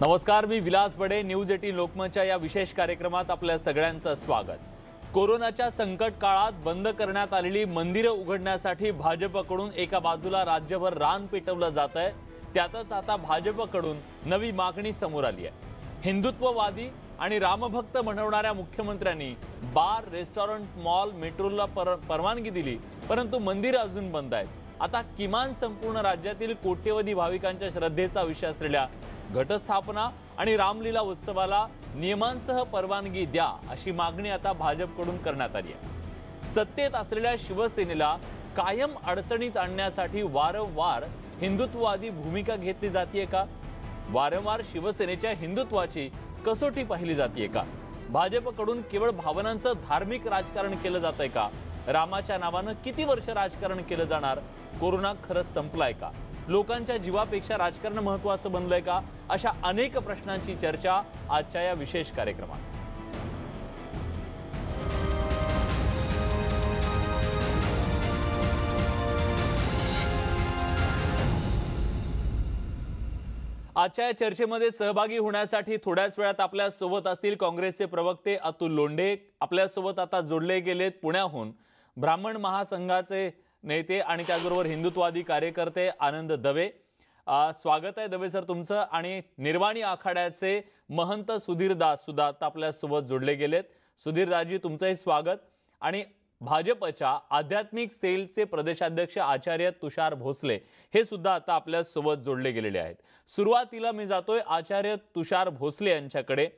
नमस्कार मी Vilas Bade news eighteen लोकमतच्या या विशेष कार्यक्रमात आपल्या सगळ्यांचं स्वागत. कोरोनाच्या संकट काळात बंद करण्यात आलेली मंदिरं उघडण्यासाठी भाजपकडून एका बाजूला राज्यभर रान पेटवलं जात आहे त्यातच आता भाजपकडून नवी मागणी समोर आली आहे. हिंदुत्ववादी आणि रामभक्त म्हणवणाऱ्या मुख्यमंत्र्यांनी बार रेस्टॉरंट मॉल मेट्रोला पर परवानगी दिली परंतु मंदिरं अजून बंद आहेत. आता किमान संपूर्ण राज्यातील कोट्यवधी भाविकांच्या श्रद्धेचा विषय असलेल्या घटस्थापना आणि रामलीला उत्सवाला नियमांसह परवानगी द्या अशी मागणी आता भाजपकडून करण्यात आली आहे. सत्तेत असलेल्या शिवसेनेला कायम अडचणीत आणण्यासाठी वारंवार हिंदुत्ववादी भूमिका घेतली जाते का? वारंवार शिवसेनेच्या हिंदुत्वाची कसोटी पाहिली जाते का? भाजपकडून केवळ भावनांचं धार्मिक राजकारण केलं जात आहे का? रामाच्या नावानं किती वर्ष राजकारण केलं जाणार? कोरोना खरंच संपलाय का? लोकांच्या जीवापेक्षा राजकारण महत्वाचं बनलंय का? अशा अनेक प्रश्नांची चर्चा आजच्या या विशेष कार्यक्रमात. आजच्या या चर्चेमध्ये सहभागी होण्यासाठी थोड्याच वेळात आपल्यासोबत असतील काँग्रेसचे प्रवक्ते अतुल लोंढे. आपल्यासोबत आता जोडले गेलेत पुण्याहून ब्राह्मण महासंघाचे नेते आणि त्याचबरोबर हिंदुत्ववादी कार्यकर्ते आनंद दवे. स्वागत आहे दवे सर तुमचं आणि निर्वाणी आखाड्याचे महंत सुधीर दास सुद्धा आता आपल्यासोबत जोडले गेलेत. सुधीर दासजी तुमचंही स्वागत. आणि भाजपच्या आध्यात्मिक सेलचे प्रदेशाध्यक्ष आचार्य तुषार भोसले हे सुद्धा आता आपल्यासोबत जोडले गेलेले आहेत. सुरुवातीला मी जातोय आचार्य तुषार भोसले यांच्याकडे.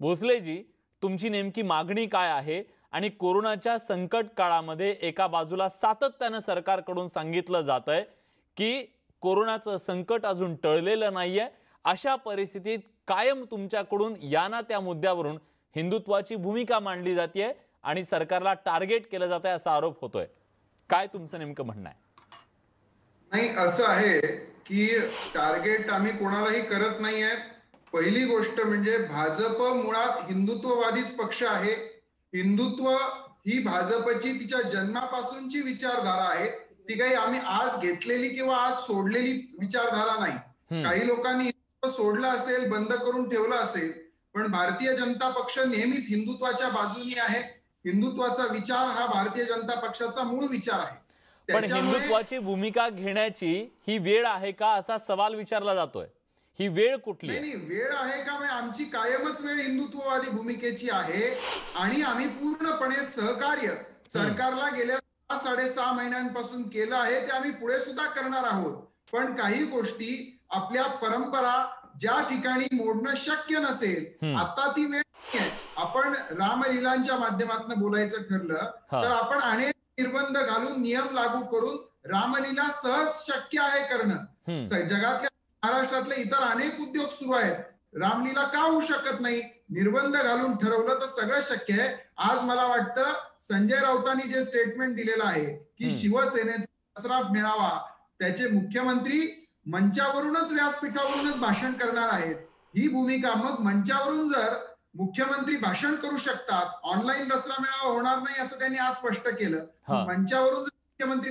भोसलेजी तुमची नेमकी मागणी काय आहे? आणि कोरोनाच्या संकट काळामध्ये एका बाजूला सातत्यानं सरकारकडून सांगितलं जात आहे की कोरोनाचं संकट अजून टळलेलं नाहीये. अशा परिस्थितीत कायम तुमच्याकडून या ना त्या मुद्द्यावरून हिंदुत्वाची भूमिका मांडली जाते आणि सरकारला टार्गेट केलं जात आहे असा आरोप होतोय. काय तुमचं नेमकं म्हणणं आहे? नाही असं आहे की टार्गेट आम्ही कोणालाही करत नाहीये. पहिली गोष्ट म्हणजे भाजप मुळात हिंदुत्ववादीच पक्ष आहे. हिंदुत्व ही भाजपची तिच्या जन्मापासूनची विचारधारा आहे. ती काही आम्ही आज घेतलेली किंवा आज सोडलेली विचारधारा नाही. काही लोकांनी हिंदुत्व सोडलं असेल बंद करून ठेवलं असेल पण भारतीय जनता पक्ष नेहमीच हिंदुत्वाच्या बाजूनी आहे. हिंदुत्वाचा विचार हा भारतीय जनता पक्षाचा मूळ विचार आहे. पण हिंदुत्वाची भूमिका घेण्याची ही वेळ आहे का असा सवाल विचारला जातोय? ही वेळ कुठली नाही वेळ आहे का म्हणजे आमची कायमच वेळ हिंदुत्ववादी भूमिकेची आहे आणि आम्ही पूर्णपणे सहकार्य सरकारला गेल्या सहा साडेसहा महिन्यांपासून केलं आहे ते आम्ही पुढे सुद्धा करणार आहोत पण काही गोष्टी आपल्या परंपरा ज्या ठिकाणी मोडणं शक्य नसेल. आता ती वेळ. आपण रामलीलांच्या माध्यमातून बोलायचं ठरलं. तर आपण अनेक निर्बंध घालून नियम लागू करून रामलीला सहज शक्य आहे करणं जगातल्या महाराष्ट्रातले इतर अनेक उद्योग सुरू आहेत. रामलीला का होऊ शकत नाही? निर्बंध घालून ठरवलं तर सगळं शक्य आहे. आज मला वाटतं संजय राऊतांनी जे स्टेटमेंट दिलेलं आहे की. शिवसेनेचा दसरा मेळावा त्याचे मुख्यमंत्री मंचावरूनच व्यासपीठावरूनच भाषण करणार आहेत. ही भूमिका मग मंचावरून जर मुख्यमंत्री भाषण करू शकतात ऑनलाईन दसरा मेळावा होणार नाही असं त्यांनी आज स्पष्ट केलं. मंचावरून जर मुख्यमंत्री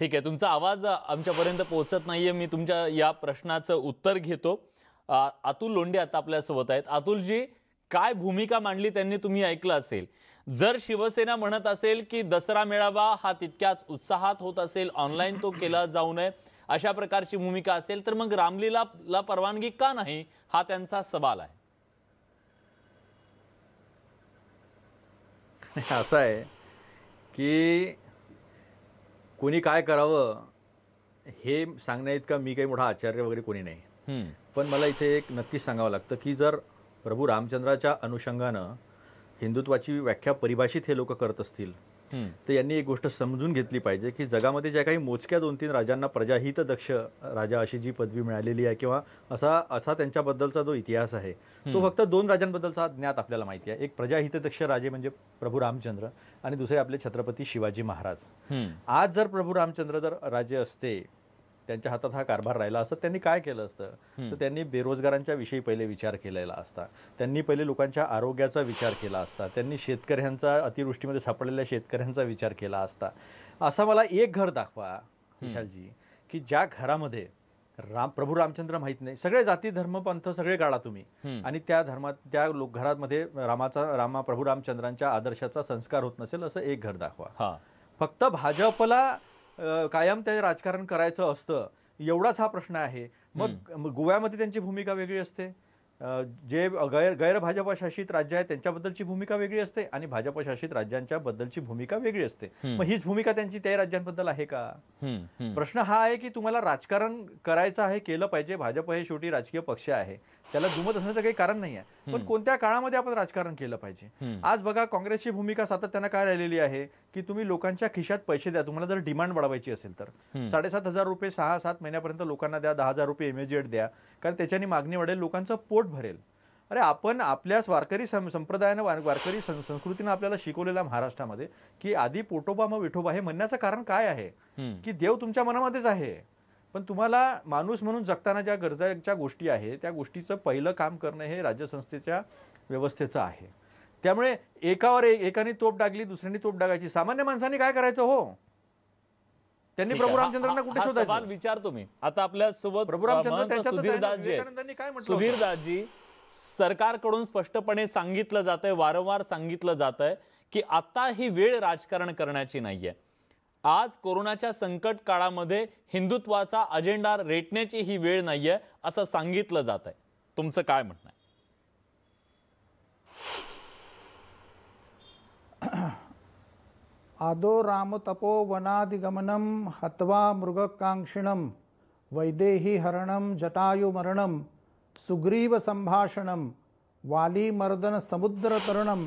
ठीक आहे तुमचा आवाज आमच्यापर्यंत पोहोचत नाहीये. मी तुमच्या या प्रश्नाचं उत्तर घेतो. अतुल लोंढे आता आपल्यासोबत आहेत. अतुलजी काय भूमिका मांडली त्यांनी तुम्ही ऐकलं असेल? जर शिवसेना म्हणत असेल की दसरा मेळावा हा तितक्याच उत्साहात होत असेल ऑनलाईन तो केला जाऊ नये अशा प्रकारची भूमिका असेल तर मग रामलीला ला परवानगी का नाही? हा त्यांचा सवाल आहे. असं आहे की कोणी काय करावं हे सांगण्या इतका मी काही मोठा आचार्य वगैरे कोणी नाही. पण मला इथे एक नक्कीच सांगावं लागतं की जर प्रभू रामचंद्राच्या अनुषंगानं हिंदुत्वाची व्याख्या परिभाषित हे लोक करत असतील तर यांनी एक गोष्ट समजून घेतली पाहिजे की जगामध्ये ज्या काही मोजक्या दोन तीन राजांना प्रजाहित दक्ष राजा अशी जी पदवी मिळालेली आहे किंवा असा असा त्यांच्याबद्दलचा जो इतिहास आहे तो फक्त दोन राजांबद्दलचा ज्ञात आपल्याला माहिती आहे. एक प्रजाहितदक्ष राजे म्हणजे प्रभू रामचंद्र आणि दुसरे आपले छत्रपती शिवाजी महाराज. आज जर प्रभू रामचंद्र जर राजे असते त्यांच्या हातात हा कारभार राहिला असता त्यांनी काय केलं असतं? तर त्यांनी बेरोजगारांच्या विषयी पहिले विचार केलेला असता. त्यांनी पहिले लोकांच्या आरोग्याचा विचार केला असता. त्यांनी शेतकऱ्यांचा अतिवृष्टीमध्ये सापडलेल्या शेतकऱ्यांचा विचार केला असता. असा मला एक घर दाखवा विशालजी की ज्या घरामध्ये राम प्रभू रामचंद्र माहीत नाही. सगळे जाती धर्म पंथ सगळे काढा तुम्ही. आणि त्या धर्मात त्या लोक घरामध्ये रामाचा रामा प्रभू रामचंद्रांच्या आदर्शाचा संस्कार होत नसेल असं एक घर दाखवा. हा. फक्त भाजपला कायम ते राजकारण करायचं असतं एवढाच हा प्रश्न आहे. मग गोव्यामध्ये त्यांची भूमिका वेगळी असते. जे गैर गैर भाजपशासित राज्य आहे त्यांच्याबद्दलची भूमिका वेगळी असते आणि भाजपशासित राज्यांच्या बद्दलची भूमिका वेगळी असते. मग हीच भूमिका त्यांची त्या राज्यांबद्दल आहे का. प्रश्न हा आहे की तुम्हाला राजकारण करायचं आहे केलं पाहिजे. भाजप हे शेवटी राजकीय पक्ष आहे. त्याला दुमत असण्याचं काही कारण नाही आहे पण कोणत्या काळामध्ये आपण राजकारण केलं पाहिजे. आज बघा काँग्रेसची भूमिका सातत्यानं काय राहिलेली आहे की तुम्ही लोकांच्या खिशात पैसे द्या. तुम्हाला जर डिमांड वाढवायची असेल तर. साडेसात हजार रुपये सहा सात महिन्यापर्यंत लोकांना द्या दहा हजार रुपये इमिजिएट द्या. कारण त्याच्याने मागणी वाढेल लोकांचं पोट भरेल. अरे आपण आपल्या वारकरी संप्रदायानं वार- वारकरी संस्कृतीनं आपल्याला शिकवलेल्या महाराष्ट्रामध्ये की आधी पोटोबा मग विठोबा हे म्हणण्याचं कारण काय आहे. की देव तुमच्या मनामध्येच आहे. पण तुम्हाला माणूस म्हणून जगताना ज्या गरजाच्या गोष्टी आहे त्या गोष्टीचं पहिलं काम करणं हे राज्यसंस्थेच्या व्यवस्थेचं आहे. त्यामुळे एकावर एक एकाने तोप डागली दुसऱ्याने तोप डागायची. सामान्य माणसाने काय करायचं हो? त्यांनी. प्रभू रामचंद्रांना कुठे शोधायचं? विचारतो मी. आता आपल्यासोबत प्रभू रामचंद्र होतं? सुधीरदासजी सरकारकडून स्पष्टपणे सांगितलं जात आहे वारंवार सांगितलं जात आहे की आता ही वेळ राजकारण करण्याची नाहीये. आज कोरोनाच्या संकट काळामध्ये हिंदुत्वाचा अजेंडा रेटण्याची ही वेळ नाहीये असं सांगितलं जात आहे तुमचं काय म्हणणं आहे? आदो रामतपो वनादिगमनं हत्वा मृगकांक्षिणम वैदेही हरणं समुद्र सुग्रीवसम्भाषणं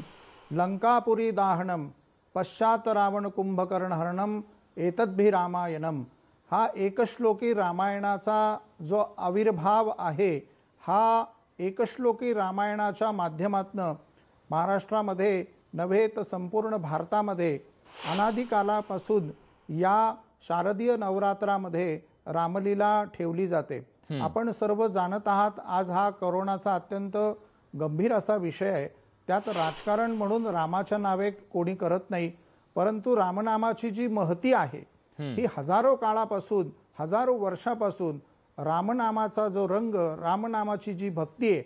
लंकापुरी दाहणम पश्चात् रावणकुंभकर्णहरणम् एतद्भिरामायणं हा एकश्लोकी रामायणाचा जो आविर्भाव आहे हा एकश्लोकी रामायणाच्या माध्यमातनं महाराष्ट्रामध्ये नव्हे तर संपूर्ण भारतामध्ये अनादिकालापासून या शारदीय नवरात्रामध्ये रामलीला ठेवली जाते. आपण सर्व जाणत आहात आज हा करोनाचा अत्यंत गंभीर असा विषय आहे. त्यात राजकारण म्हणून रामाच्या नावे कोणी करत नाही परंतु रामनामाची जी महती आहे ही हजारो काळापासून हजारो वर्षापासून रामनामाचा जो रंग रामनामाची जी भक्ती आहे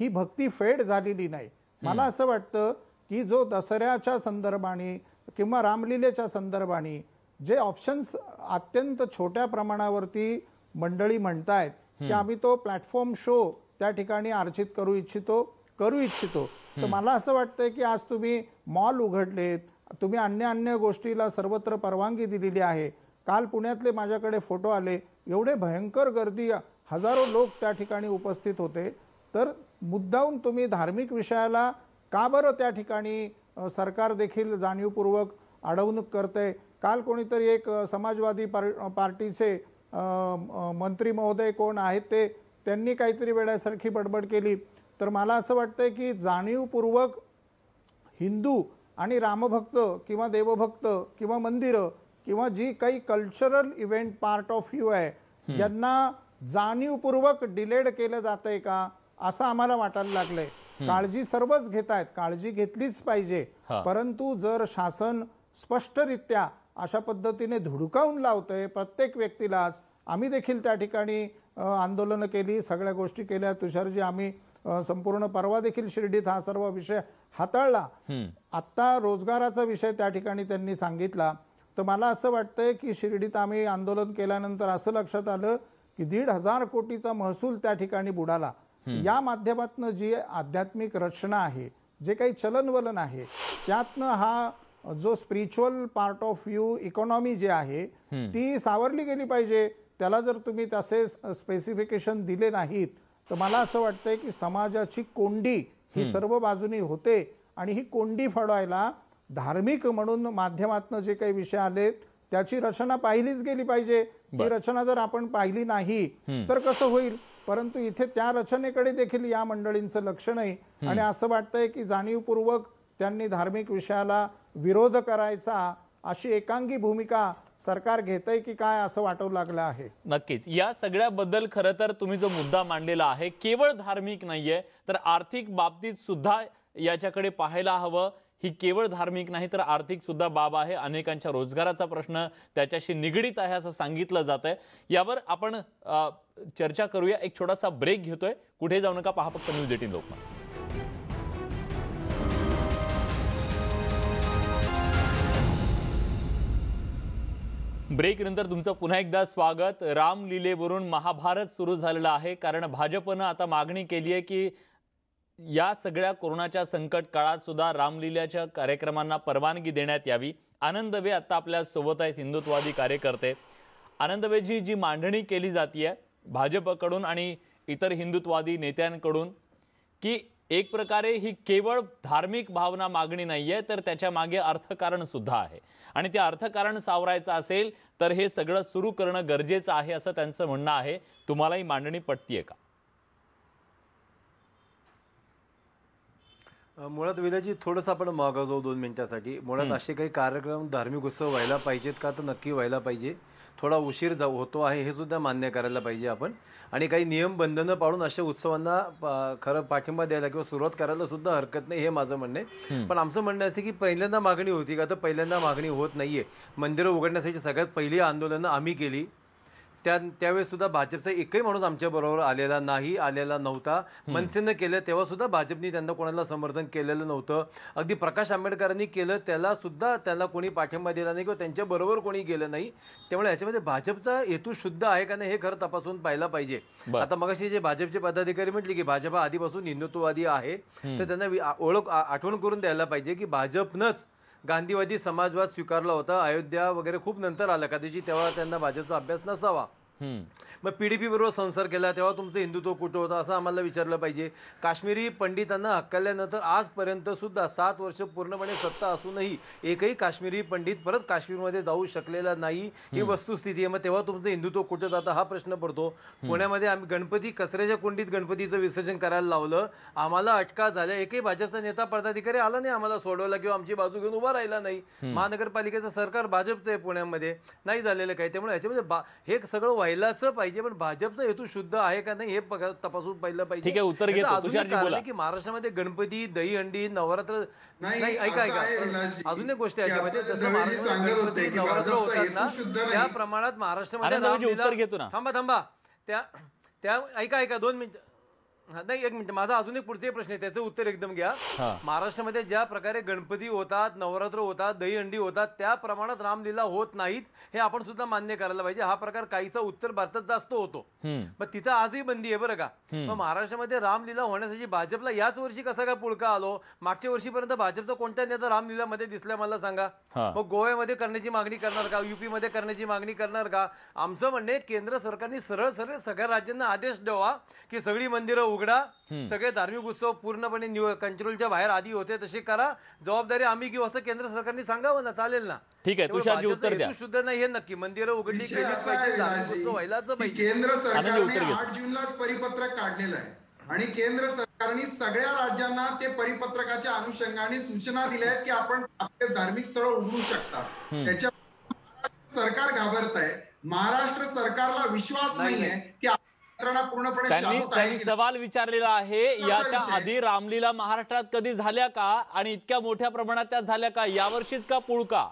ही भक्ती फेड झालेली नाही. मला असं वाटतं की जो दसऱ्याच्या संदर्भाने किंवा रामलीलेच्या संदर्भाने जे ऑप्शन्स अत्यंत छोट्या प्रमाणावरती मंडळी म्हणतायत की आम्ही तो प्लॅटफॉर्म शो त्या ठिकाणी अर्जित करू इच्छितो करू इच्छितो. तर मला असं वाटतंय की आज तुम्ही मॉल उघडलेत तुम्ही अन्य अन्य गोष्टीला सर्वत्र परवानगी दिलेली आहे. काल पुण्यातले माझ्याकडे फोटो आले एवढे भयंकर गर्दी हजारो लोक त्या ठिकाणी उपस्थित होते. तर मुद्दाहून तुम्ही धार्मिक विषयाला का बरं त्या ठिकाणी सरकार देखील जाणीवपूर्वक अडवणूक करते काल कोणीतरी एक समाजवादी पार पार्टीचे मंत्री महोदय कोण आहेत ते त्यांनी काहीतरी वेळासारखी बडबड केली. तर मला असं वाटतंय की जाणीवपूर्वक हिंदू आणि रामभक्त किंवा देवभक्त किंवा मंदिरं किंवा जी काही cultural event part of you आहे यांना जाणीवपूर्वक डिलेड केलं जातंय का असं आम्हाला वाटायला लागलंय. काळजी सर्वच घेत आहेत. काळजी घेतलीच पाहिजे. परंतु जर शासन स्पष्टरित्या अशा पद्धतीने धुडकावून लावतंय प्रत्येक व्यक्तीलाच आम्ही देखील त्या ठिकाणी आंदोलनं केली सगळ्या गोष्टी केल्या. तुषारजी आम्ही संपूर्ण परवा देखील शिर्डीत हा सर्व विषय हाताळला. आत्ता रोजगाराचा विषय त्या ठिकाणी त्यांनी सांगितला. तर मला असं वाटतंय की शिर्डीत आम्ही आंदोलन केल्यानंतर असं लक्षात आलं की दीड हजार कोटीचा महसूल त्या ठिकाणी बुडाला. या माध्यमातनं जी आध्यात्मिक रचना आहे जे काही चलनवलन आहे त्यातनं हा जो spiritual part of you economy जे आहे ती सावरली गेली पाहिजे. त्याला जर तुम्ही तसे स्पेसिफिकेशन दिले नाहीत तर मला असं वाटतंय की समाजाची कोंडी ही सर्व बाजूनी होते आणि ही कोंडी फडवायला धार्मिक म्हणून माध्यमातनं जे काही विषय आले त्याची रचना पाहिलीच गेली पाहिजे. ती रचना जर आपण पाहिली नाही तर कसं होईल? परंतु इथे त्या रचनेकडे देखील या मंडळींचं लक्ष नाही. आणि असं वाटतंय की जाणीवपूर्वक त्यांनी धार्मिक विषयाला विरोध करायचा अशी एकांगी भूमिका सरकार घेतय की काय असं वाटू लागलं आहे? नक्कीच. या सगळ्याबद्दल खरं तर तुम्ही जो मुद्दा मांडलेला आहे केवळ धार्मिक नाहीये तर आर्थिक बाबतीत सुद्धा याच्याकडे पाहायला हवं. ही केवळ धार्मिक नाही तर आर्थिक सुद्धा बाब आहे. अनेकांच्या रोजगाराचा प्रश्न त्याच्याशी निगडीत आहे असं सांगितलं जात आहे यावर आपण चर्चा करूया. एक छोटासा ब्रेक घेतोय. कुठे जाऊ नका पहा फक्त न्यूज एटीन लोकमत. ब्रेक नंतर तुमचं पुन्हा एकदा स्वागत. रामलीलेवरून महाभारत सुरू झालेलं आहे. कारण भाजपनं आता मागणी केली आहे की या सगळ्या कोरोनाच्या संकट काळात सुद्धा रामलीलाच्या कार्यक्रमांना परवानगी देण्यात यावी. आनंदबे आता आपल्यासोबत आहेत हिंदुत्ववादी कार्यकर्ते. आनंदबेची जी मांडणी केली जाते भाजपकडून आणि इतर हिंदुत्ववादी नेत्यांकडून की एक प्रकारे ही केवळ धार्मिक भावना मागणी नाहीये तर त्याच्यामागे अर्थकारण सुद्धा आहे. आणि ते अर्थकारण सावरायचं असेल तर हे सगळं सुरू करणं गरजेचं आहे असं त्यांचं म्हणणं आहे. तुम्हाला ही मांडणी पटतीये का? मुळात विलाजी थोडंसं आपण मागं जाऊ दोन मिनिटासाठी. मुळात असे काही कार्यक्रम धार्मिक उत्सव व्हायला पाहिजेत का? तर नक्की व्हायला पाहिजे. थोडा उशीर जाऊ होतो आहे हे सुद्धा मान्य करायला पाहिजे आपण. आणि काही नियम बंधनं पाळून अशा उत्सवांना खरं पाठिंबा द्यायला किंवा सुरुवात करायला सुद्धा हरकत नाही हे माझं म्हणणं आहे. पण आमचं म्हणणं असं की पहिल्यांदा मागणी होती का? तर पहिल्यांदा मागणी होत नाहीये. मंदिरं उघडण्यासाठी सगळ्यात पहिली आंदोलनं आम्ही केली. त्या त्यावेळेस सुद्धा भाजपचा एकही माणूस आमच्या बरोबर आलेला नाही आलेला नव्हता. मनसेनं केलं तेव्हा सुद्धा भाजपनी त्यांना कोणाला समर्थन केलेलं नव्हतं. अगदी प्रकाश आंबेडकरांनी केलं त्याला सुद्धा त्याला कोणी पाठिंबा दिला नाही किंवा त्यांच्या बरोबर कोणी गेलं नाही. त्यामुळे याच्यामध्ये भाजपचा हेतू शुद्ध आहे का नाही हे खरं तपासून पाहायला पाहिजे. आता मगाशी जे भाजपचे पदाधिकारी म्हटले की भाजप आधीपासून हिंदुत्ववादी आहे तर त्यांना ओळख आठवण करून द्यायला पाहिजे की भाजपनंच गांधीवादी समाजवाद स्वीकारला होता. अयोध्या वगैरे खूप नंतर आलं. कदाचित तेव्हा त्यांना भाजपचा अभ्यास नसावा. मग पीडीपी बरोबर संसार केला तेव्हा तुमचं हिंदुत्व कुठं होतं असं आम्हाला विचारलं पाहिजे. काश्मीरी पंडितांना हक्कल्यानंतर आजपर्यंत सुद्धा सात वर्ष पूर्णपणे सत्ता असूनही एकही काश्मीरी पंडित परत काश्मीरमध्ये जाऊ शकलेला नाही. ही वस्तुस्थिती आहे. मग तेव्हा तुमचं हिंदुत्व कुठं जातं हा प्रश्न पडतो. पुण्यामध्ये आम्ही गणपती कचऱ्याच्या कुंडीत गणपतीचं विसर्जन करायला लावलं. आम्हाला अटका झाल्या. एकही भाजपचा नेता पदाधिकारी आला नाही आम्हाला सोडवला किंवा आमची बाजू घेऊन उभा राहिला नाही. महानगरपालिकेचं सरकार भाजपचं आहे पुण्यामध्ये. नाही झालेलं काही. त्यामुळे याच्यामध्ये हे सगळं व्हायलाच पाहिजे पण भाजपचा हेतू शुद्ध आहे का नाही हे बघा- तपासून पाहिलं पाहिजे ठीक आहे, उत्तर याचं घेतो. अजून एक तुषारजी कारण बोला. आहे की महाराष्ट्रामध्ये गणपती दहीहंडी नवरात्र नाही, नाही ऐका असं आहे, ऐका अजून एक गोष्ट आहे की याच्यामध्ये आता जसं दवेजी महाराष्ट्रामध्ये सांगत होते गणपती की नवरात्र भाजपचा होतात ना हेतू शुद्ध नाही. त्या प्रमाणात महाराष्ट्रामध्ये आनंदबाईजी रामलीला- उत्तर घेतो ना. थांबा थांबा त्या त्या ऐका ऐका दोन मिनिट हा, नाही एक मिनिट. माझा अजून एक पुढचे प्रश्न आहे त्याचं उत्तर एकदम घ्या. हा. महाराष्ट्रामध्ये ज्या प्रकारे गणपती होतात नवरात्र होतात दहीहंडी होतात त्या प्रमाणात रामलीला होत नाहीत हे आपण सुद्धा मान्य करायला पाहिजे. हा प्रकार काहीसा उत्तर भारतात जास्त होतो. हम्म. मग तिथं आजही बंदी आहे बरं का. मग महाराष्ट्रामध्ये रामलीला होण्यासाठी भाजपला याच वर्षी कसा काय पुळका आलो? मागच्या वर्षीपर्यंत भाजपचा कोणत्या नेता रामलीलामध्ये दिसला मला सांगा? हा. मग गोव्यामध्ये करण्याची मागणी करणार का? युपी मध्ये करण्याची मागणी करणार का? आमचं म्हणणे केंद्र सरकारने सरळ सरळ सगळ्या राज्यांना आदेश द्यावा की सगळी मंदिरं उघडा सगळे धार्मिक उत्सव पूर्णपणे कंट्रोलच्या बाहेर आधी होते. तसे करा. जबाबदारी आम्ही घेऊ असं केंद्र सरकारने सांगावं ना? चालेल ना? ठीक आहे, तुषारजी उत्तर द्या. हेतू शुद्ध नाही हे नक्की. मंदिरं उघडली आहे, पाहिजे धार्मिक उत्सव व्हायलाच पाहिजे. केंद्र सरकारने. आठ जूनलाच परिपत्रक काढलेलं आहे. आणि केंद्र सरकारने सगळ्या राज्यांना ते परिपत्रकाच्या अनुषंगाने सूचना दिल्या आहेत की आपण आपले धार्मिक स्थळ उघडू शकता. त्याच्या सरकार घाबरत आहे महाराष्ट्र सरकारला विश्वास नाही, नाहीये की त्यांनी त्यांनी सवाल विचारलेला आहे. याच्या आधी रामलीला महाराष्ट्रात कधी झाल्या का? आणि इतक्या मोठ्या प्रमाणात त्या झाल्या का? यावर्षीच का पुळका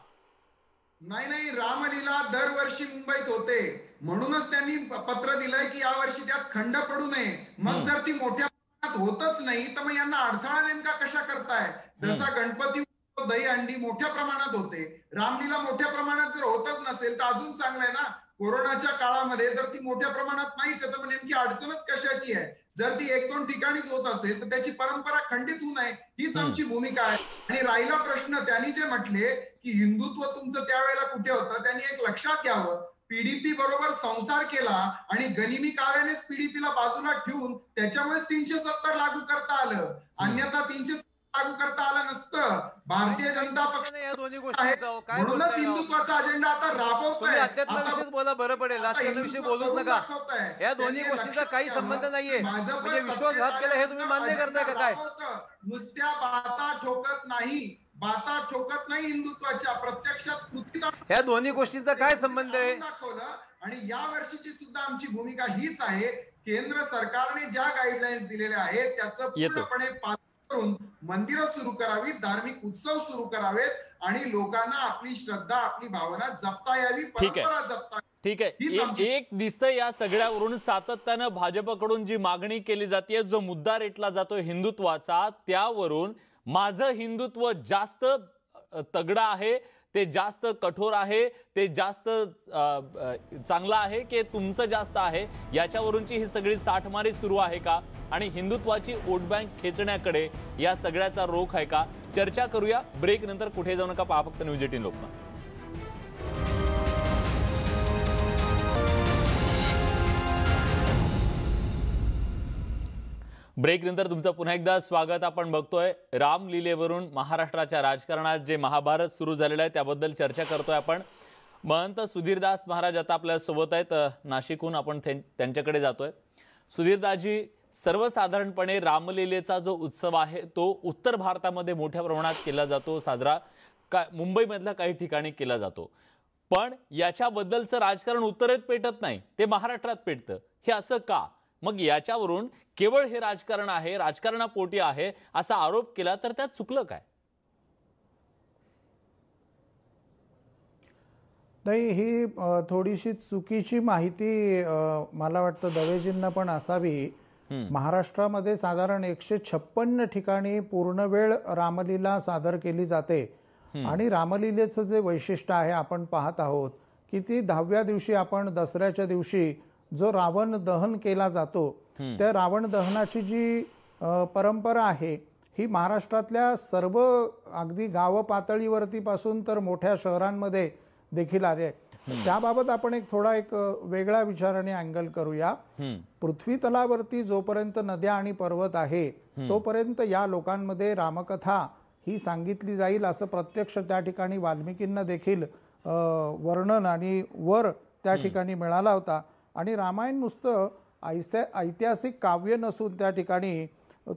नाही नाही रामलीला दरवर्षी मुंबईत होते. म्हणूनच त्यांनी पत्र दिलंय की यावर्षी त्यात खंड पडू नये. मग जर ती मोठ्या प्रमाणात होतच नाही तर मग यांना अडथळा नेमका कशा करताय? जसा गणपती उत्सव, दहीहंडी मोठ्या प्रमाणात होते. रामलीला मोठ्या प्रमाणात जर होतच नसेल तर अजून चांगलं आहे ना? कोरोनाच्या काळामध्ये जर ती मोठ्या प्रमाणात नाहीच आहे तर मग नेमकी अडचणच कशाची आहे? जर ती एक दोन ठिकाणीच होत असेल तर त्याची परंपरा खंडित होऊ नये हीच आमची भूमिका आहे. आणि राहिला प्रश्न त्यांनी जे म्हटले की हिंदुत्व तुमचं त्यावेळेला कुठे होतं त्यांनी एक लक्षात घ्यावं. पीडीपी बरोबर संसार केला आणि गनिमी काव्यानेच पीडीपीला बाजूला ठेवून त्याच्यामुळेच तीनशे सत्तर लागू करता आलं. अन्यथा तीनशे लागू करता आलं नसतं भारतीय जनता पक्ष या दोन्ही गोष्टी. काय म्हणूनच बोलताय राव? हिंदुत्वाचा अजेंडा आता राबवतोय तुम्ही आता- बोला बरं पडेल राजकारणाविषयी बोलूच नका. या दोन्ही गोष्टीचा काही. संबंध नाहीये म्हणजे विश्वासघात केला हे तुम्ही मान्य करताय का काय. नुसत्या बाता ठोकत नाही बाता ठोकत नाही हिंदुत्वाच्या प्रत्यक्षात कृतीत ह्या दोन्ही गोष्टींचा काय संबंध आहे दाखवलं आणि या वर्षीची सुद्धा आमची भूमिका हीच आहे केंद्र सरकारने ज्या गाईडलाईन्स दिलेल्या आहेत त्याचं येतो. पूर्णपणे पालन करून मंदिरं सुरू करावीत धार्मिक उत्सव सुरू करावेत आणि लोकांना आपली श्रद्धा आपली भावना जपता यावी ठीक आहे. परंपरा जपता ठीक आहे. एक- दिसतं या सगळ्यावरून सातत्यानं भाजपकडून जी मागणी केली जाते जो मुद्दा रेटला जातो हिंदुत्वाचा त्यावरून माझं हिंदुत्व जास्त तगडं आहे. ते जास्त कठोर आहे ते जास्त चांगलं आहे की तुमचं जास्त आहे? याच्यावरूनची ही सगळी साठमारी सुरू आहे का? आणि हिंदुत्वाची वोट बँक खेचण्याकडे या सगळ्याचा रोख आहे का? चर्चा करूया. ब्रेक नंतर कुठे जाऊ नका पहा फक्त न्यूज एटीन लोकमत. ब्रेकनंतर तुमचं पुन्हा एकदा स्वागत आपण बघतोय रामलीलेवरून महाराष्ट्राच्या राजकारणात जे महाभारत सुरू झालेलं आहे त्याबद्दल चर्चा करतोय आपण. महंत सुधीरदास महाराज आता आपल्यासोबत आहेत. नाशिकहून आपण त्यां- त्यांच्याकडे जातोय. सुधीरदासजी सर्वसाधारणपणे रामलीलेचा जो उत्सव आहे तो उत्तर भारतामध्ये मोठ्या प्रमाणात केला जातो साजरा. का मुंबईमधल्या काही ठिकाणी केला जातो. पण याच्याबद्दलचं राजकारण उत्तरेत पेटत नाही ते महाराष्ट्रात पेटतं. हे असं का? मग याच्यावरून केवळ हे राजकारण आहे राजकारणापोटी आहे असा आरोप केला तर त्यात चुकलं काय? नाही ही थोडीशी चुकीची माहिती मला वाटतं दवेजींना पण असावी. महाराष्ट्रामध्ये साधारण एकशे छप्पन्न ठिकाणी पूर्ण वेळ रामलीला सादर केली जाते. आणि रामलीलेचं जे वैशिष्ट्य आहे आपण पाहत आहोत की ती दहाव्या दिवशी आपण दसऱ्याच्या दिवशी जो रावण दहन केला जातो त्या रावण दहनाची जी परंपरा आहे ही महाराष्ट्रातल्या सर्व अगदी गाव पातळीवरती पासून तर मोठ्या शहरांमध्ये देखील आले आहे. त्याबाबत आपण एक थोडा एक अ, वेगळ्या विचाराने अँगल करूया. पृथ्वी तलावरती जोपर्यंत नद्या आणि पर्वत आहे तोपर्यंत या लोकांमध्ये रामकथा ही सांगितली जाईल असं प्रत्यक्ष त्या ठिकाणी वाल्मिकींना देखील वर्णन आणि वर त्या ठिकाणी मिळाला होता. आणि रामायण नुसतं ऐसे ऐतिहासिक काव्य नसून त्या ठिकाणी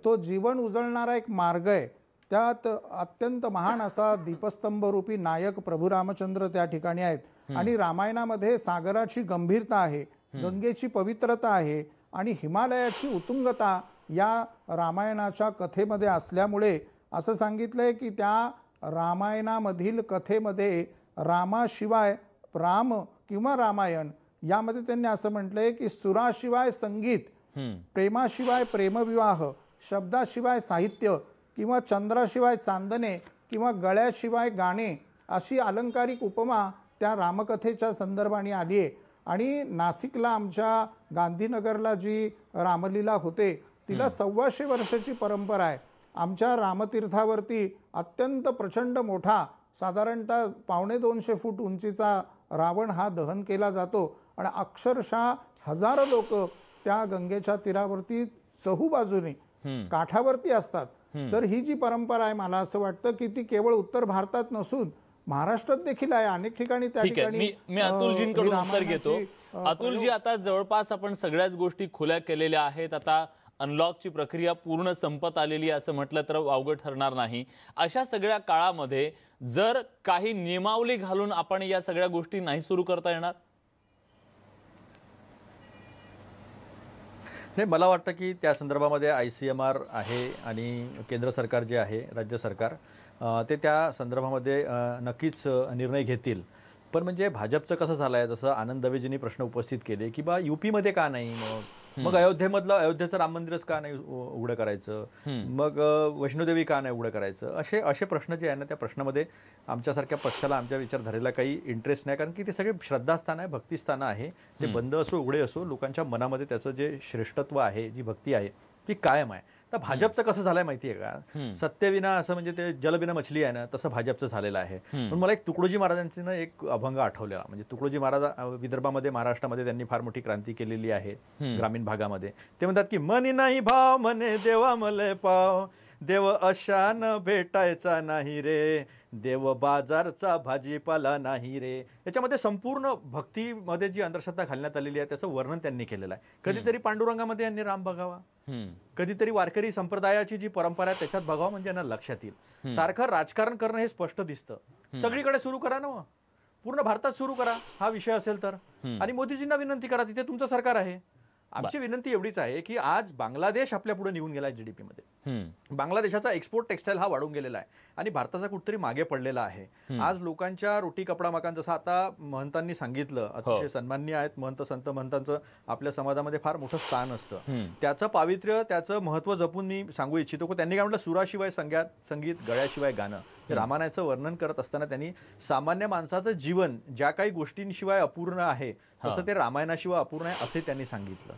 तो जीवन उजळणारा एक मार्ग आहे. त्यात अत्यंत महान असा दीपस्तंभ रूपी नायक प्रभू रामचंद्र त्या ठिकाणी आहेत. आणि रामायणामध्ये सागराची गंभीरता आहे गंगेची पवित्रता आहे आणि हिमालयाची उत्तुंगता या रामायणाच्या कथेमध्ये असल्यामुळे असं सांगितलंय की त्या रामायणामधील कथेमध्ये रामाशिवाय राम किंवा रामायण यामध्ये त्यांनी असं म्हटलंय की सुराशिवाय संगीत प्रेमाशिवाय प्रेमविवाह शब्दाशिवाय साहित्य किंवा चंद्राशिवाय चांदणे किंवा गळ्याशिवाय गाणे अशी अलंकारिक उपमा त्या रामकथेच्या संदर्भाने आली आहे. आणि नाशिकला आमच्या गांधीनगरला जी रामलीला होते तिला सव्वाशे वर्षाची परंपरा आहे. आमच्या रामतीर्थावरती अत्यंत प्रचंड मोठा साधारणतः पावणे दोनशे फूट उंचीचा रावण हा दहन केला जातो आणि अक्षरशः हजारो लोक त्या गंगेच्या तीरावरती चहू बाजूने काठावरती असतात. तर ही जी परंपरा आहे मला असं वाटतं की ती केवळ उत्तर भारतात नसून महाराष्ट्रात देखील आहे. अनेक ठिकाणी त्या ठिकाणी मी अतुलजींकडून उत्तर घेतो. अतुलजी आता जवळपास आपण सगळ्याच गोष्टी खुल्या केलेल्या आहेत. आता अनलॉकची प्रक्रिया पूर्ण संपत आलेली असं म्हटलं तर वावगं ठरणार नाही. अशा सगळ्या काळामध्ये जर काही नियमावली घालून आपण या सगळ्या गोष्टी नाही सुरू करता येणार? नाही मला वाटतं की त्या संदर्भामध्ये आय सी एम आर आहे आणि केंद्र सरकार जे आहे राज्य सरकार ते त्या संदर्भामध्ये नक्कीच निर्णय घेतील. पण म्हणजे भाजपचं कसं झालं आहे जसं आनंद दवेजींनी प्रश्न उपस्थित केले की बा युपीमध्ये का नाही? मग मग अयोध्येमधलं अयोध्येचं राम मंदिरच का नाही उघडं करायचं? मग वैष्णोदेवी का नाही उघडं करायचं? असे असे प्रश्न जे आहे ना त्या प्रश्नामध्ये आमच्यासारख्या पक्षाला आमच्या विचारधारेला काही इंटरेस्ट नाही. कारण की ते सगळे श्रद्धास्थान आहे भक्तिस्थानं आहे. ते बंद असो उघडे असो लोकांच्या मनामध्ये त्याचं जे श्रेष्ठत्व आहे जी भक्ती आहे ती कायम आहे. तर भाजपचं कसं झालंय माहितीये का? सत्यविना असं म्हणजे ते जलबिना मछली आहे ना तसं भाजपचं झालेलं आहे. पण मला एक तुकडोजी महाराजांचे ना एक अभंग आठवलेला. म्हणजे तुकडोजी महाराज विदर्भामध्ये महाराष्ट्रामध्ये त्यांनी फार मोठी क्रांती केलेली आहे ग्रामीण भागामध्ये. ते म्हणतात की मनी नाही भाव मने देवा मले पाव. देव अशान भेटायचा नाही रे. देव बाजारचा भाजीपाला नाही रे. याच्यामध्ये संपूर्ण भक्तीमध्ये जी अंधश्रद्धा घालण्यात आलेली आहे त्याचं वर्णन त्यांनी केलेलं आहे. कधीतरी पांडुरंगामध्ये यांनी राम बघावा. कधीतरी वारकरी संप्रदायाची जी परंपरा आहे त्याच्यात बघावं म्हणजे यांना लक्षात येईल. सारखं राजकारण करणं हे स्पष्ट दिसतं. सगळीकडे सुरू करा ना मग. पूर्ण भारतात सुरू करा. हा विषय असेल तर. आणि मोदीजींना विनंती करा तिथे तुमचं सरकार आहे. आमची विनंती एवढीच आहे की आज बांगलादेश आपल्या पुढे निघून गेला जीडीपी मध्ये. बांगलादेशाचा एक्सपोर्ट टेक्सटाईल हा वाढून गेलेला आहे. आणि भारताचा कुठेतरी मागे पडलेला आहे. आज लोकांच्या रोटी कपडा मकान जसं आता महंतांनी सांगितलं अतिशय सन्मान्य आहेत महंत संत महंतांचं आपल्या समाजामध्ये फार मोठं स्थान असतं. त्याचं पावित्र्य त्याचं महत्त्व जपून मी सांगू इच्छितो. की त्यांनी काय म्हटलं? सुराशिवाय संग्यात संगीत गळ्याशिवाय गाणं. हे रामायणाचं वर्णन करत असताना त्यांनी सामान्य माणसाचं जीवन ज्या काही गोष्टींशिवाय अपूर्ण आहे तसं ते रामायणाशिवाय अपूर्ण आहे असे त्यांनी सांगितलं.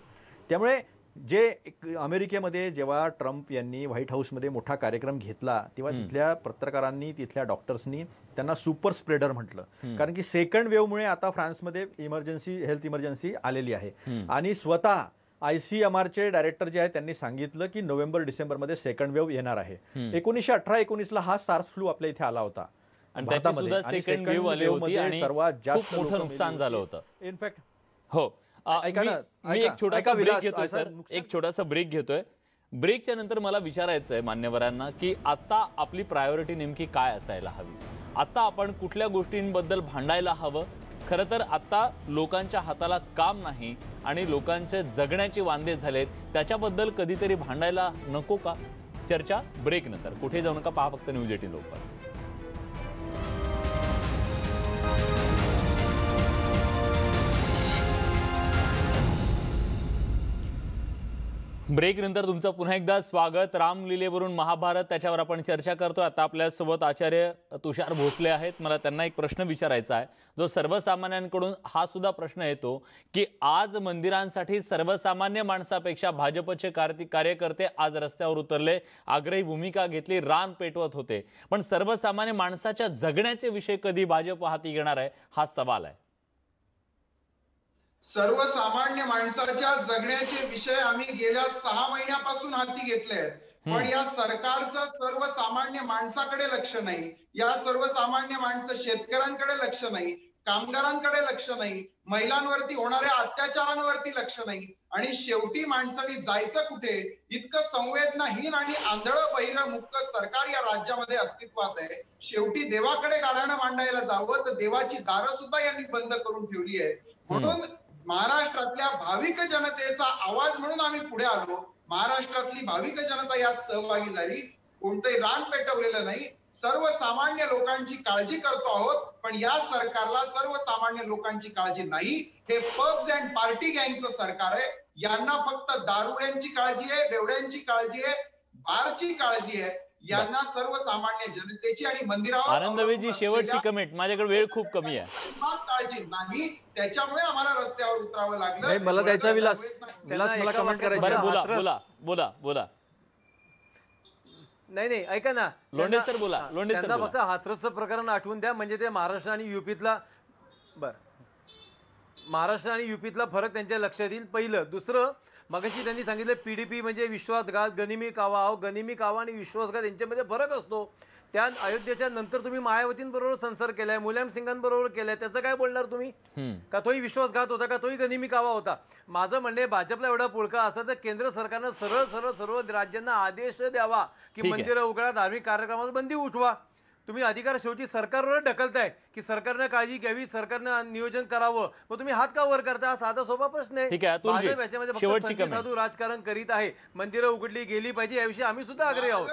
त्यामुळे जे अमेरिकेमध्ये जेव्हा ट्रम्प यांनी व्हाईट हाऊसमध्ये मोठा कार्यक्रम घेतला तेव्हा तिथल्या पत्रकारांनी तिथल्या डॉक्टर्सनी त्यांना सुपर स्प्रेडर म्हटलं. कारण की सेकंड वेव्हमुळे आता फ्रान्समध्ये इमर्जन्सी हेल्थ इमर्जन्सी आलेली आहे. आणि स्वतः आय सी एम आरचे डायरेक्टर जे आहेत त्यांनी सांगितलं की नोव्हेंबर डिसेंबरमध्ये सेकंड वेव्ह येणार आहे. एकोणीसशे अठरा एकोणीसला हा सार्स फ्लू आपल्या इथे आला होता. भारतामध्ये. सर्वात जास्त नुकसान झालं होती. इनफॅक्ट हो. ऐका मी ना, मी ऐका, एक छोटासा ब्रेक घेतोय सर एक छोटासा ब्रेक घेतोय. ब्रेकच्या नंतर मला विचारायचं आहे मान्यवरांना की आता आपली प्रायोरिटी नेमकी काय असायला हवी? आता आपण कुठल्या गोष्टींबद्दल भांडायला हवं? खरं तर आता लोकांच्या हाताला काम नाही आणि लोकांचे जगण्याचे वांदे झालेत. त्याच्याबद्दल कधीतरी भांडायला नको का? चर्चा ब्रेक नंतर. कुठे जाऊ नका पहा फक्त न्यूज एटीन लोकपाल ब्रेक नंतर तुमचं पुन्हा एकदा स्वागत. रामलीलेवरून महाभारत त्याच्यावर आपण चर्चा करतो आता आपल्यासोबत आचार्य तुषार भोसले आहेत. मला त्यांना एक प्रश्न विचारायचा आहे. जो सर्वसामान्यांकडून हा सुद्धा प्रश्न येतो की आज मंदिरांसाठी सर्वसामान्य माणसापेक्षा भाजपचे कार्यकर्ते आज रस्त्यावर उतरले आग्रही भूमिका घेतली रान पेटवत होते. पण सर्वसामान्य माणसाच्या जगण्याचे विषय कधी भाजप हाती घेणार आहे? हा सवाल आहे. सर्वसामान्य माणसाच्या जगण्याचे विषय आम्ही गेल्या सहा महिन्यापासून हाती घेतले आहेत. पण या सरकारचं सर्वसामान्य माणसाकडे लक्ष नाही. या सर्वसामान्य माणसं शेतकऱ्यांकडे लक्ष नाही कामगारांकडे लक्ष नाही महिलांवरती होणाऱ्या अत्याचारांवरती लक्ष नाही. आणि शेवटी माणसाने जायचं कुठे? इतकं संवेदनाहीन आणि आंधळं बहिरं मुक्त सरकार या राज्यामध्ये अस्तित्वात आहे. शेवटी देवाकडे गाण्यानं मांडायला जावं तर देवाची दारं सुद्धा यांनी बंद करून ठेवली आहेत. म्हणून महाराष्ट्रातल्या भाविक जनतेचा आवाज म्हणून आम्ही पुढे आलो. महाराष्ट्रातली भाविक जनता यात सहभागी झाली. कोणतंही रान पेटवलेलं नाही. सर्वसामान्य लोकांची काळजी करतो आहोत पण या सरकारला सर्वसामान्य लोकांची काळजी नाही. हे पब्स अँड पार्टी गँगचं सरकार आहे. यांना फक्त दारुड्यांची काळजी आहे बेवड्यांची काळजी आहे बारची काळजी आहे. यांना सर्वसामान्य जनतेची आणि मंदिरावर आनंदवेजी शेवटची कमेंट माझ्याकडे वेळ खूप कमी आहे. काळजी नाही. त्याच्यामुळे आम्हाला रस्त्यावर उतरावं लागलं. नाही, मला द्यायचा विलास. विलास मला कमेंट करायची. बोला बोला बोला बोला. नाही नाही ऐका ना. लोंढे त्यांना- सर बोला, लोंढे सर. फक्त हाथरसचं प्रकरण आठवून द्या. म्हणजे ते महाराष्ट्र आणि युपीतला बर. महाराष्ट्र आणि युपीतला फरक त्यांच्या लक्षात येईल. पहिलं. दुसरं मगाशी त्यांनी सांगितलं पीडीपी म्हणजे विश्वासघात गनिमी कावा. अहो गनिमी कावा आणि विश्वासघात यांच्यामध्ये फरक असतो. त्या अयोध्येच्या नंतर तुम्ही मायावतींबरोबर संसार केलाय मुलायम सिंगांबरोबर केलाय. त्याचं काय बोलणार तुम्ही. का तोही विश्वासघात होता का तोही गनिमी कावा होता? माझं म्हणणे भाजपला एवढा पुळका असता तर केंद्र सरकारनं सरळ सरळ सर्व राज्यांना आदेश द्यावा की. मंदिरं उघडा धार्मिक कार्यक्रमावर बंदी उठवा. तुम्ही अधिकार शेवटी सरकारवर ढकलताय की सरकारनं काळजी घ्यावी सरकारनं नियोजन करावं. मग तुम्ही हात का वर करता हा साधा सोपा प्रश्न आहे. याच्यामध्ये संधी राजकारण करीत आहे. मंदिरं उघडली गेली पाहिजे याविषयी आम्ही सुद्धा आग्रही आहोत.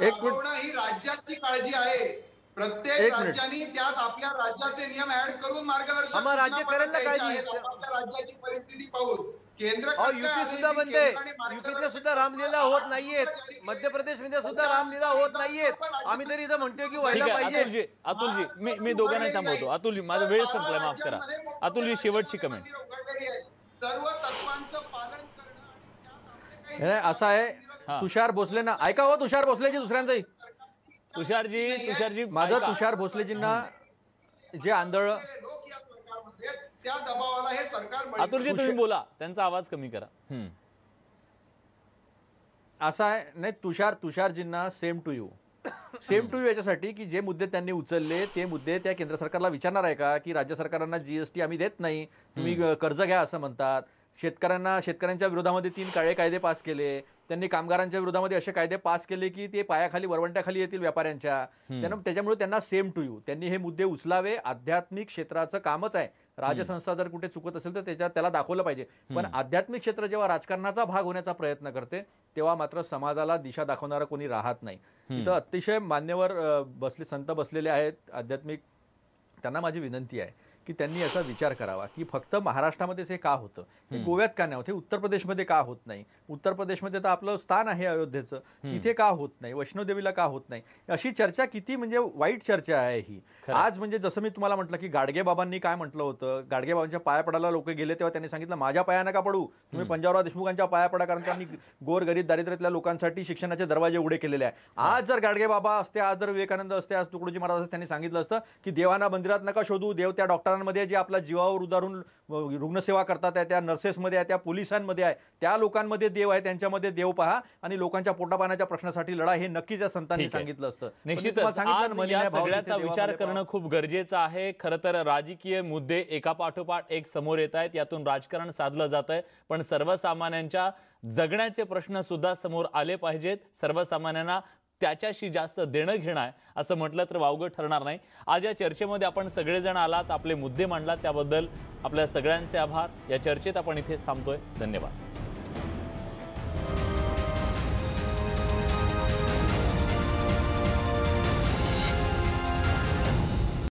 एक ही राज्याची काळजी आहे. प्रत्येक. राज्याने त्यात आपल्या राज्याचे नियम ऍड करून सूचना राज्य परत करेल ना द्यायच्या काळजी. राज्याची परिस्थिती पाहून. केंद्र युपी सुद्धा म्हणते युपीतल्या सुद्धा रामलीला होत नाहीयेत. मध्य प्रदेशमध्ये सुद्धा रामलीला होत नाहीयेत. आम्ही तरी इथं म्हणतोय की व्हायला पाहिजे. अतुलजी मी मी दोघांनाही थांबवतो. अतुलजी माझा वेळ संपलाय माफ करा. अतुलजी शेवटची कमेंट सर्व तत्वांचं पालन करणं आणि त्यात आपले काही नाही, असं आहे. हा. तुषार भोसले ना ऐका हो तुषार भोसलेजी दुसऱ्यांचंही. तुषारजी तुषारजी माझं. तुषार भोसलेजींना जे आंधळ लोक या सरकारमध्ये आहेत, त्या दबावाला हे सरकार अतुलजी तुम्ही बोला. त्यांचा आवाज कमी करा. असं आहे नाही Tushar तुषारजींना same to you same to you याच्यासाठी की जे मुद्दे त्यांनी उचलले ते मुद्दे त्या केंद्र सरकारला विचारणार आहे का? की राज्य सरकारांना जीएसटी आम्ही देत नाही. तुम्ही कर्ज घ्या असं म्हणतात. शेतकऱ्यांना शेतकऱ्यांच्या विरोधामध्ये तीन काळे कायदे पास केले. त्यांनी कामगारांच्या विरोधामध्ये असे कायदे पास केले की ते पायाखाली वरवंट्याखाली येतील व्यापाऱ्यांच्या. त्यांना त्याच्यामुळे त्यांना सेम टू यू त्यांनी हे मुद्दे उचलावे. आध्यात्मिक क्षेत्राचं कामच आहे. राजसंस्था जर कुठे चुकत असेल तर त्याच्यात त्याला दाखवलं पाहिजे. पण आध्यात्मिक क्षेत्र जेव्हा राजकारणाचा भाग होण्याचा प्रयत्न करते तेव्हा मात्र समाजाला दिशा दाखवणारा कोणी राहत नाही. इथं अतिशय मान्यवर बसले संत बसलेले आहेत. आध्यात्मिक त्यांना माझी विनंती आहे. की त्यांनी याचा विचार करावा की फक्त महाराष्ट्रामध्येच हे का होतं? हे गोव्यात का नाही होत? हे उत्तर प्रदेशमध्ये का होत नाही? उत्तर प्रदेशमध्ये तर आपलं स्थान आहे अयोध्येचं. तिथे का होत नाही? वैष्णोदेवीला का होत नाही? अशी चर्चा किती म्हणजे वाईट चर्चा आहे ही. आज म्हणजे जसं मी तुम्हाला म्हटलं की गाडगे बाबांनी काय म्हटलं होतं? गाडगे बाबांच्या पाया पडायला लोक गेले तेव्हा त्यांनी सांगितलं माझ्या पाया नका पडू. तुम्ही पंजाबराव देशमुखांच्या पाया पडा कारण त्यांनी गोर गरीब दारिद्र्यातल्या लोकांसाठी शिक्षणाचे दरवाजे उघडे केलेले आहे आज जर गाडगे बाबा असते आज जर विवेकानंद असते आज तुकडोजी महाराज असते त्यांनी सांगितलं असतं की देवाना मंदिरात नका शोधू देव त्या डॉक्टरांमध्ये जे आपल्या जीवावर उदारून रुग्णसेवा करतात आहे त्या नर्सेसमध्ये आहे त्या पोलिसांमध्ये आहे त्या लोकांमध्ये देव आहे त्यांच्यामध्ये देव पहा आणि लोकांच्या पोटापाण्याच्या प्रश्नासाठी लढा हे नक्कीच या संतांनी. सांगितलं असतं. पण मी निश्चितच. तुम्हाला सांगितलं ना, आज मनी या नाही भाव, सगळ्याचा विचार करणं खूप गरजेचं आहे. खरं तर राजकीय मुद्दे एका पाठोपाठ एक समोर येत आहेत. यातून राजकारण साधलं जात आहे. पण सर्वसामान्यांच्या जगण्याचे प्रश्न सुद्धा समोर आले पाहिजेत. सर्वसामान्यांना त्याच्याशी जास्त देणं घेणं आहे असं म्हटलं तर वावगं ठरणार नाही. आज या चर्चेमध्ये आपण सगळेजण आलात आपले मुद्दे मांडलात त्याबद्दल आपल्या सगळ्यांचे आभार. या चर्चेत आपण इथेच थांबतोय. धन्यवाद.